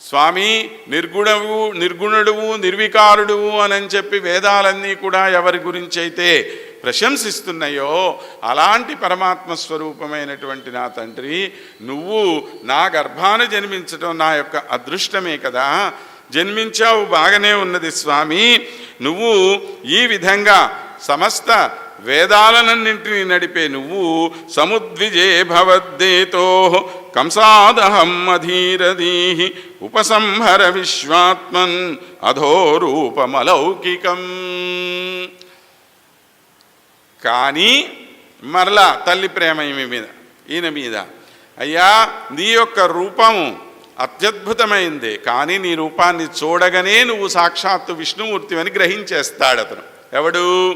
స్వామి నిర్గుణవు నిర్గుణుడువు నిర్వికారుడువు అని చెప్పి వేదాలన్నీ కూడా ఎవరి గురించి అయితే ప్రశంసిస్తున్నాయో అలాంటి పరమాత్మ స్వరూపమైనటువంటి నా తండ్రి నువ్వు నా గర్భాన జన్మించడం నా యొక్క అదృష్టమే కదా. జన్మించావు బాగానే ఉన్నది స్వామి. నువ్వు ఈ విధంగా సమస్త వేదాలనన్నింటినీ నడిపే నువ్వు సముద్విజే భవద్దేతో కంసాదహం అధీరధీహి ఉపసంహర విశ్వాత్మన్ అధోరూపమలౌకికం. కానీ మరలా తల్లి ప్రేమ ఈమె మీద ఈయన మీద. అయ్యా నీ యొక్క రూపము అత్యద్భుతమైంది కానీ నీ రూపాన్ని చూడగానే నువ్వు సాక్షాత్తు విష్ణుమూర్తి అని గ్రహించేస్తాడు అతను ఎవడు?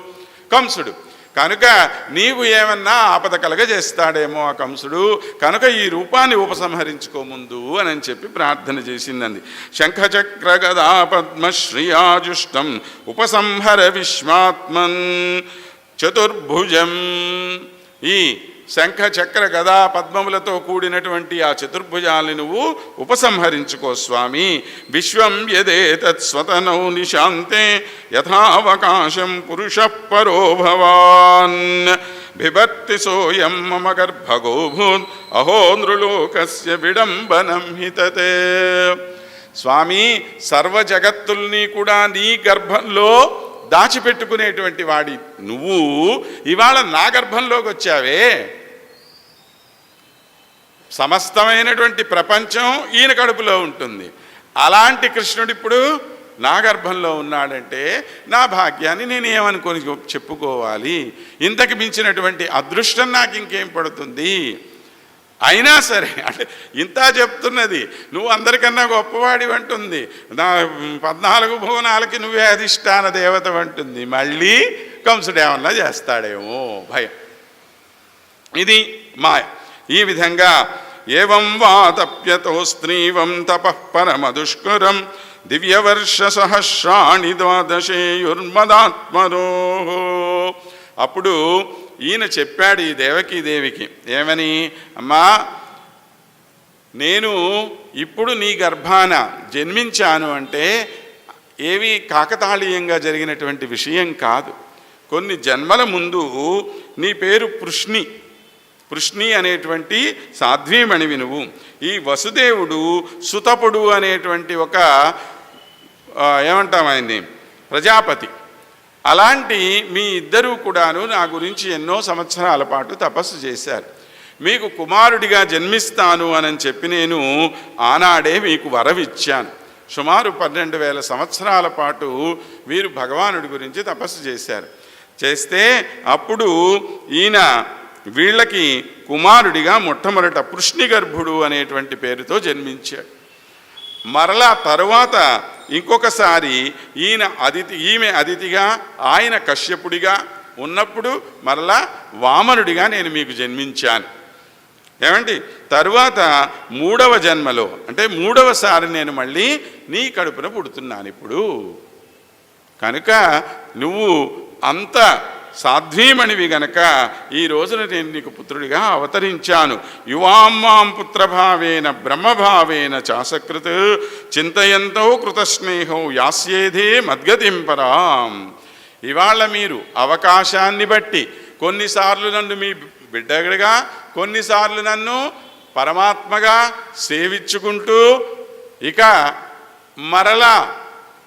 కంసుడు. కనుక నీవు ఏమన్నా ఆపద కలగజేస్తాడేమో ఆ కంసుడు కనుక ఈ రూపాన్ని ఉపసంహరించుకో ముందు అని చెప్పి ప్రార్థన చేసిందండి. శంఖచక్ర గదా పద్మశ్రియాజుష్టం ఉపసంహర విశ్వాత్మన్ చతుర్భుజం. ఈ శంఖ చక్ర గదా పద్మములతో కూడినటువంటి ఆ చతుర్భుజాన్ని నువ్వు ఉపసంహరించుకో స్వామి. విశ్వం యదేతత్ స్వతనౌ నిశాంతే యథావకాశం పురుష పరో భవాన్ బిభర్తి సోయం మమ గర్భగోభూన్ అహో నృలోకస్య విడంబనం హితతే. స్వామి సర్వ జగత్తుల్ని కూడా నీ గర్భంలో దాచిపెట్టుకునేటువంటి వాడి నువ్వు ఇవాళ నా గర్భంలోకి వచ్చావే సమస్తమైనటువంటి ప్రపంచం ఈయన కడుపులో ఉంటుంది. అలాంటి కృష్ణుడు ఇప్పుడు నా గర్భంలో ఉన్నాడంటే నా భాగ్యాన్ని నేను ఏమనుకొని చెప్పుకోవాలి. ఇంతకు మించినటువంటి అదృష్టం నాకు ఇంకేం పడుతుంది? అయినా సరే అంటే ఇంత చెప్తున్నది నువ్వు అందరికన్నా గొప్పవాడి అంటుంది. నా పద్నాలుగు భువనాలకి నువ్వే అధిష్టాన దేవత అంటుంది. మళ్ళీ కంసుడేమన్నా చేస్తాడేమో భయం. ఇది మాయ. ఈ విధంగా ఏం వా తప్యతో స్త్రీవం తపః పరమదుష్కరం దివ్యవర్ష సహస్రాణి ద్వాదశేయుర్మదాత్మరో. అప్పుడు ఈయన చెప్పాడు ఈ దేవకి దేవికి ఏమని? అమ్మా నేను ఇప్పుడు నీ గర్భాన జన్మించాను అంటే ఏవి కాకతాళీయంగా జరిగినటువంటి విషయం కాదు. కొన్ని జన్మల ముందు నీ పేరు పృష్ణి కృష్ణి అనేటువంటి సాధ్వీమణివి నువ్వు ఈ వసుదేవుడు సుతపుడు అనేటువంటి ఒక ఏమంటాం ఆయన్ని? ప్రజాపతి. అలాంటి మీ ఇద్దరూ కూడాను నా గురించి ఎన్నో సంవత్సరాల పాటు తపస్సు చేశారు. మీకు కుమారుడిగా జన్మిస్తాను అని చెప్పి నేను ఆనాడే మీకు వరవిచ్చాను. సుమారు పన్నెండు వేల సంవత్సరాల పాటు వీరు భగవానుడి గురించి తపస్సు చేశారు. చేస్తే అప్పుడు ఈయన వీళ్ళకి కుమారుడిగా మొట్టమొదట పృష్ణిగర్భుడు అనేటువంటి పేరుతో జన్మించాడు. మరలా తరువాత ఇంకొకసారి ఈయన అతిథి ఈమె అతిథిగా ఆయన కశ్యపుడిగా ఉన్నప్పుడు మరలా వామనుడిగా నేను మీకు జన్మించాను. ఏమండి? తరువాత మూడవ జన్మలో అంటే మూడవసారి నేను మళ్ళీ నీ కడుపున పుడుతున్నాను ఇప్పుడు. కనుక నువ్వు అంత సాధ్వీమణివి గనక ఈ రోజున నేను నీకు పుత్రుడిగా అవతరించాను. యువామ్మాం పుత్రభావేన బ్రహ్మభావేన చాసకృత్. చింతయంతో కృతస్నేహో యాస్యేధే మద్గతింపరాం ఇవాళ మీరు అవకాశాన్ని బట్టి కొన్నిసార్లు నన్ను మీ బిడ్డగా కొన్నిసార్లు నన్ను పరమాత్మగా సేవించుకుంటూ ఇక మరలా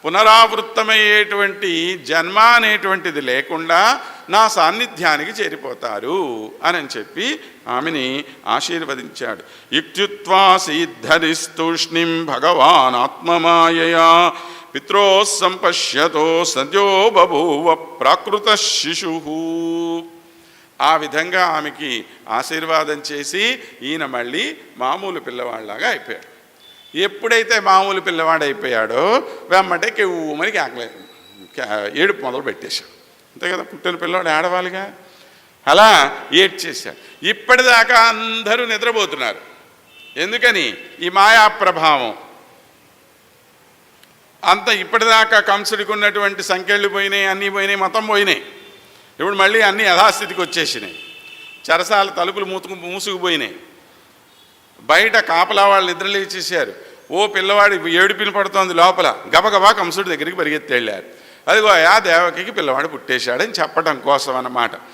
పునరావృత్తమయ్యేటువంటి జన్మ అనేటువంటిది లేకుండా నా సాన్నిధ్యానికి చేరిపోతారు అని చెప్పి ఆమెని ఆశీర్వదించాడు. ఇత్యుత్వా సిద్ధరిస్తూష్ణిం భగవాన్ ఆత్మమాయయా పిత్రో సంపశ్యతో సద్యో బభూవ ప్రాకృత శిశు. ఆ విధంగా ఆమెకి ఆశీర్వాదం చేసి ఈయన మళ్ళీ మామూలు పిల్లవాళ్ళలాగా అయిపోయాడు. ఎప్పుడైతే మామూలు పిల్లవాడైపోయాడో వెమ్మటే కెవ్వుమని కేకలేదు ఏడుపు మొదలు పెట్టేశాడు. అంతే కదా పుట్టిన పిల్లవాడు ఆడవాలిగా అలా ఏడ్చేశాడు. ఇప్పటిదాకా అందరూ నిద్రపోతున్నారు. ఎందుకని? ఈ మాయా ప్రభావం. అంత ఇప్పటిదాకా కంసుడికి ఉన్నటువంటి సంఖ్యలు పోయినాయి అన్నీ పోయినాయి మొత్తం పోయినాయి. ఇప్పుడు మళ్ళీ అన్నీ యథాస్థితికి వచ్చేసినాయి. చరసాల తలుపులు మూతుకు మూసుకుపోయినాయి. బయట కాపలా వాళ్ళు నిద్రలేచేసారు ఓ పిల్లవాడి ఏడుపిని పడుతోంది లోపల. గబగబా కంసుడి దగ్గరికి పరిగెత్తి వెళ్ళారు అదిగో ఆ దేవకికి పిల్లవాడు పుట్టేశాడని చెప్పడం కోసం అన్నమాట